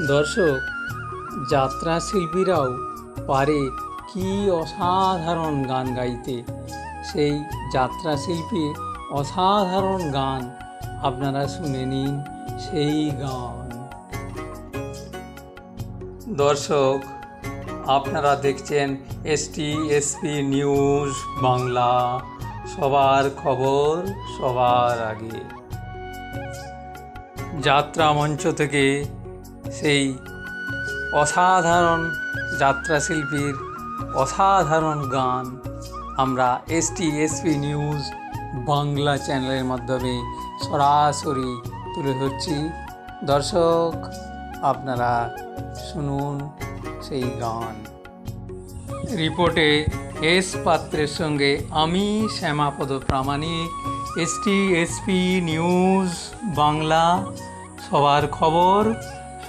দর্শক যাত্রা শিল্পীরাও পারে কি অসাধারণ গান গাইতে। সেই যাত্রা শিল্পীর অসাধারণ গান আপনারা শুনে নিন সেই গান। দর্শক, আপনারা দেখছেন এসটি এসপি নিউজ বাংলা। সবার খবর সবার আগে। যাত্রা মঞ্চ থেকে সেই অসাধারণ যাত্রা শিল্পীর অসাধারণ গান আমরা এসটি এসপি নিউজ বাংলা চ্যানেলের মাধ্যমে সরাসরি তুলে ধরছি। দর্শক, আপনারা শুনুন সেই গান। রিপোর্টে এস পাত্রের সঙ্গে আমি, Shyamapada Pramanik ST SP news Bangla সবার খবর।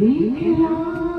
Be